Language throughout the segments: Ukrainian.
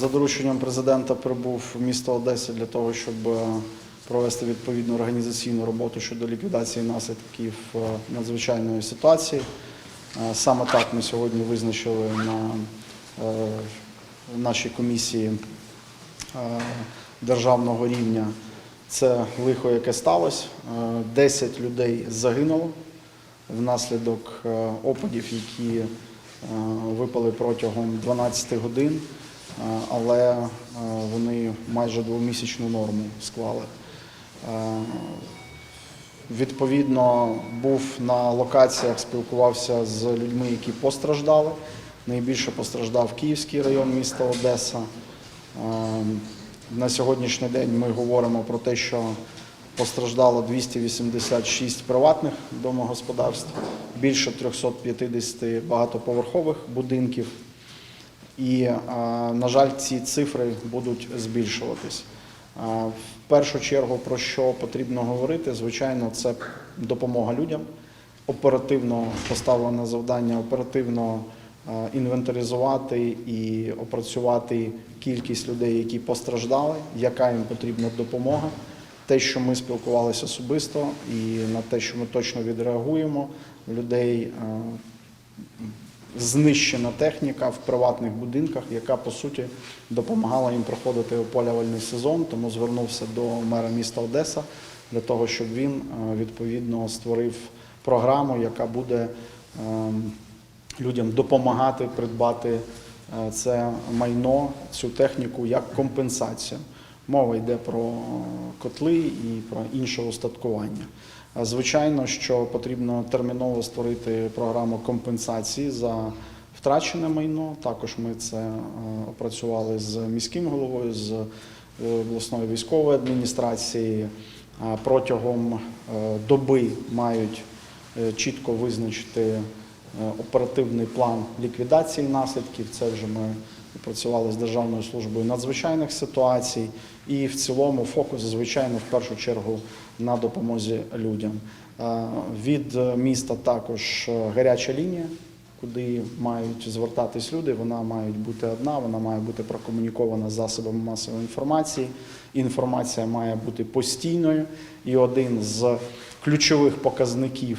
За дорученням президента прибув в місто Одеса для того, щоб е, провести відповідну організаційну роботу щодо ліквідації наслідків е, надзвичайної ситуації. Е, Саме так ми сьогодні визначили на нашій комісії державного рівня це лихо, яке сталося. Е, 10 людей загинуло внаслідок опадів, які випали протягом 12 годин, але е, вони майже двомісячну норму склали. Е, Відповідно, був на локаціях, спілкувався з людьми, які постраждали. Найбільше постраждав Київський район міста Одеса. Е, На сьогоднішній день ми говоримо про те, що постраждало 286 приватних домогосподарств, більше 350 багатоповерхових будинків. І, е, на жаль, ці цифри будуть збільшуватись. Е, В першу чергу, про що потрібно говорити, звичайно, це допомога людям, оперативно поставлене завдання, оперативно е, інвентаризувати і опрацювати кількість людей, які постраждали, яка їм потрібна допомога. Те, що ми спілкувалися особисто, і на те, що ми точно відреагуємо, людей знищена техніка в приватних будинках, яка по суті допомагала їм проходити опалювальний сезон. Тому звернувся до мера міста Одеса для того, щоб він е, відповідно створив програму, яка буде ем, людям допомагати придбати е, це майно, цю техніку як компенсацію. Мова йде про котли і про інше устаткування. Звичайно, що потрібно терміново створити програму компенсації за втрачене майно. Також ми це е, опрацювали з міським головою, з е, обласною військовою адміністрацією. А Протягом е, доби мають чітко визначити оперативний план ліквідації наслідків. Це вже ми працювали з Державною службою надзвичайних ситуацій. І в цілому фокус, звичайно, в першу чергу на допомозі людям. Е, Від е, міста також е, гаряча лінія, куди мають звертатись люди. Вона має бути одна, вона має бути прокомунікована засобами масової інформації. Інформація має бути постійною. І один з ключових показників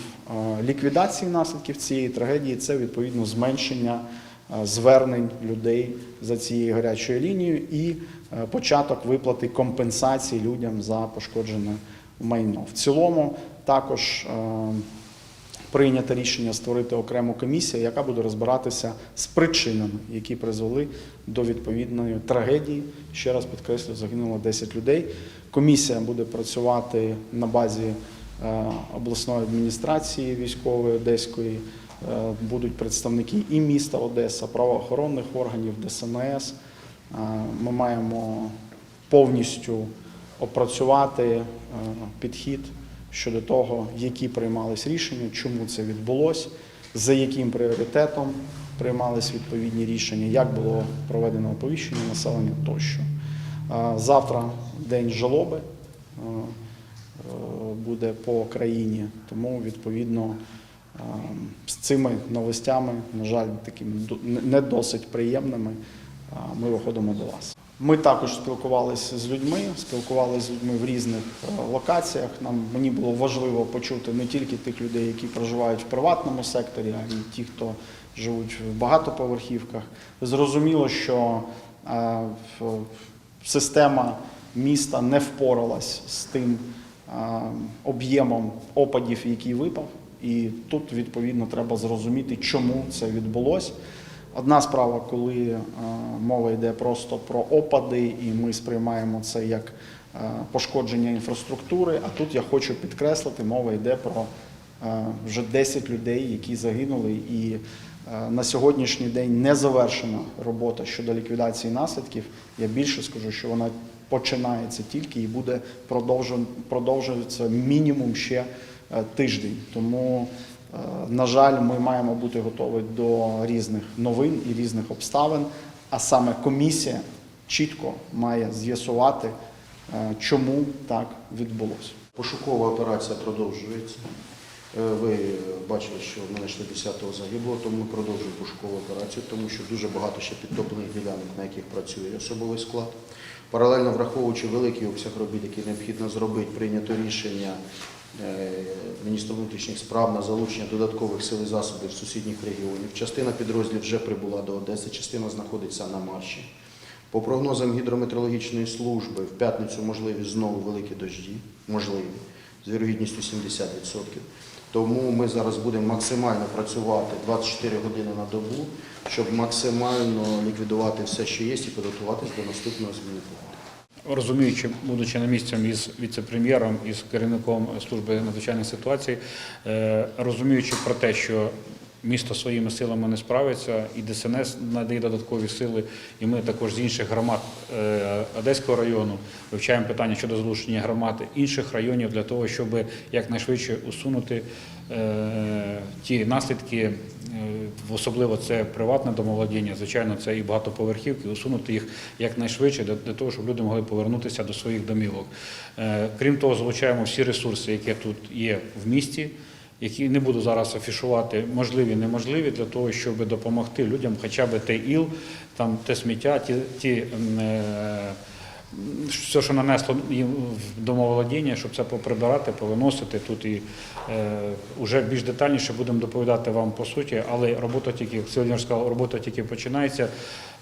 ліквідації наслідків цієї трагедії це відповідно зменшення звернень людей за цією гарячою лінією і е, початок виплати компенсації людям за пошкоджене майно. В цілому також е, прийнято рішення створити окрему комісію, яка буде розбиратися з причинами, які призвели до відповідної трагедії. Ще раз підкреслю, загинуло 10 людей. Комісія буде працювати на базі е, обласної адміністрації військової одеської. Е, Будуть представники і міста Одеса, правоохоронних органів, ДСНС. Е, Ми маємо повністю опрацювати е, підхід щодо того, які приймались рішення, чому це відбулося, за яким пріоритетом приймались відповідні рішення, як було проведено оповіщення населення тощо. Завтра день жалоби буде по країні, тому відповідно з цими новостями, на жаль, такими не досить приємними, ми виходимо до вас. Ми також спілкувалися з людьми, спілкувалися з людьми в різних е, локаціях. Нам мені було важливо почути не тільки тих людей, які проживають в приватному секторі, а й ті, хто живуть в багатоповерхівках. Зрозуміло, що е, система міста не впоралась з тим е, об'ємом опадів, який випав. І тут відповідно треба зрозуміти, чому це відбулося. Одна справа, коли е, мова йде просто про опади, і ми сприймаємо це як е, пошкодження інфраструктури. А тут я хочу підкреслити, мова йде про е, вже 10 людей, які загинули, і на сьогоднішній день не завершена робота щодо ліквідації наслідків. Я більше скажу, що вона починається тільки і буде продовжуватися мінімум ще тиждень. Тому Е, На жаль, ми маємо бути готові до різних новин і різних обставин, а саме комісія чітко має з'ясувати, е, чому так відбулося. Пошукова операція продовжується. Е, Ви бачили, що ми знайшли 10-го загиблого, тому ми продовжуємо пошукову операцію, тому що дуже багато ще підтоплених ділянок, на яких працює особовий склад. Паралельно враховуючи великий обсяг робіт, який необхідно зробити, прийнято рішення е, міністра внутрішніх справ на залучення додаткових сил і засобів сусідніх регіонів. Частина підрозділів вже прибула до Одеси, частина знаходиться на марші. По прогнозам гідрометеорологічної служби, в п'ятницю можливі знову великі дожді, можливі, з вірогідністю 70%. Тому ми зараз будемо максимально працювати 24 години на добу, щоб максимально ліквідувати все, що є, і підготуватись до наступного зміни погоди. Розуміючи, будучи на місці із віце-прем'єром із керівником служби надзвичайних ситуацій, е, розуміючи про те, що місто своїми силами не справиться, і ДСНС надає додаткові сили, і ми також з інших громад е, Одеського району вивчаємо питання щодо залучення громад інших районів для того, щоб якнайшвидше усунути е, ті наслідки, е, особливо це приватне домоволодіння, звичайно, це і багатоповерхівки, усунути їх якнайшвидше для, того, щоб люди могли повернутися до своїх домівок. Крім того, залучаємо всі ресурси, які тут є в місті. Які не буду зараз афішувати, можливі, неможливі, для того, щоб допомогти людям, хоча б те іл, там те сміття, ті, ті е, все, що нанесло їм в домоволодіння, щоб це поприбирати, повиносити тут і е, вже більш детальніше будемо доповідати вам по суті, але робота тільки, як Сергій сказав, робота тільки починається.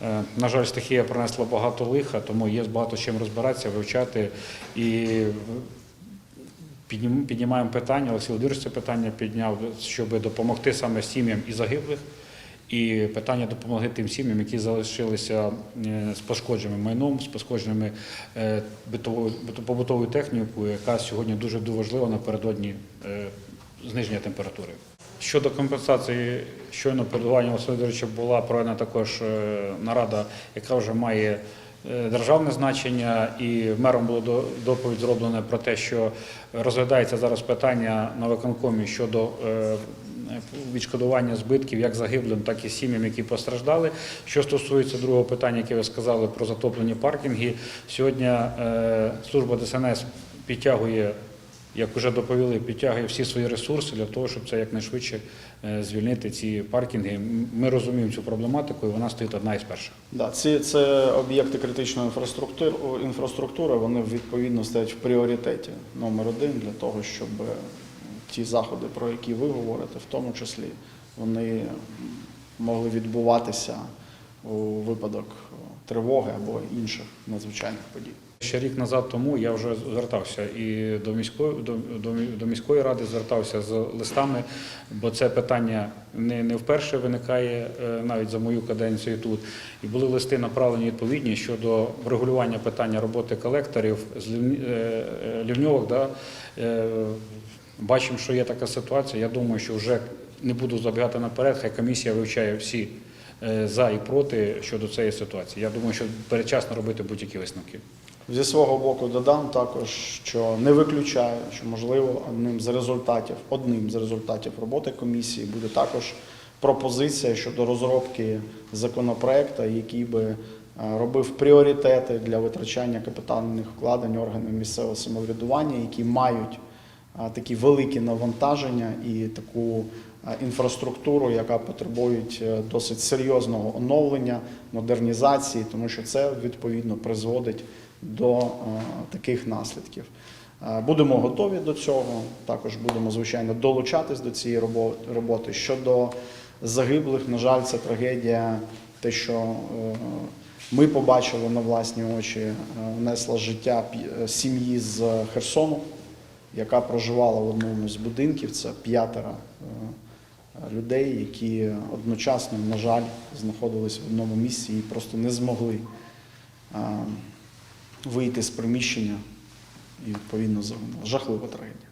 Е, на жаль, стихія принесла багато лиха, тому є багато чим розбиратися, вивчати і піднімаємо питання. Олексій Володимирович це питання підняв, щоб допомогти саме сім'ям і загиблих. І питання допомоги тим сім'ям, які залишилися е, з пошкодженим майном, з пошкодженими е, побутовою технікою, яка сьогодні дуже важлива напередодні е, зниження температури. Щодо компенсації, щойно передування Олексія Володимировича була проведена також нарада, яка вже має державне значення, і мером було до- доповідь зроблена про те, що розглядається зараз питання на виконкомі щодо е, відшкодування збитків як загиблим, так і сім'ям, які постраждали. Що стосується другого питання, яке ви сказали про затоплені паркінги, сьогодні е, служба ДСНС підтягує. Як вже доповіли, підтягує всі свої ресурси для того, щоб це якнайшвидше е, звільнити ці паркінги. Ми розуміємо цю проблематику, і вона стоїть одна із перших. Да, ці це об'єкти критичної інфраструктури, інфраструктури. Вони відповідно стоять в пріоритеті номер один для того, щоб е, ті заходи, про які ви говорите, в тому числі, вони могли відбуватися у випадок е, тривоги або інших надзвичайних подій. Ще рік назад тому я вже звертався і до міської до, до, до міської ради звертався з листами, бо це питання не, не вперше виникає е, навіть за мою каденцію тут. І були листи направлені відповідні щодо врегулювання питання роботи колекторів з е, е, лівньовок. Да, Бачимо, що є така ситуація. Я думаю, що вже не буду забігати наперед, хай комісія вивчає всі за і проти щодо цієї ситуації. Я думаю, що передчасно робити будь-які висновки. Зі свого боку додам також, що не виключаю, що можливо одним з результатів, одним з результатів роботи комісії буде також пропозиція щодо розробки законопроекту, який би е, робив пріоритети для витрачання капітальних вкладень органів місцевого самоврядування, які мають е, такі великі навантаження і таку е, інфраструктуру, яка потребують е, досить серйозного оновлення, модернізації, тому що це відповідно призводить до е, таких наслідків. Е, Будемо готові до цього. Також будемо звичайно долучатись до цієї роботи. Щодо загиблих, на жаль, це трагедія. Те, що е, ми побачили на власні очі, внесла життя сім'ї з Херсону, яка проживала в одному з будинків. Це п'ятеро людей, які одночасно, на жаль, знаходились в одному місці і просто не змогли вийти з приміщення і відповідно загинула. Жахлива трагедія.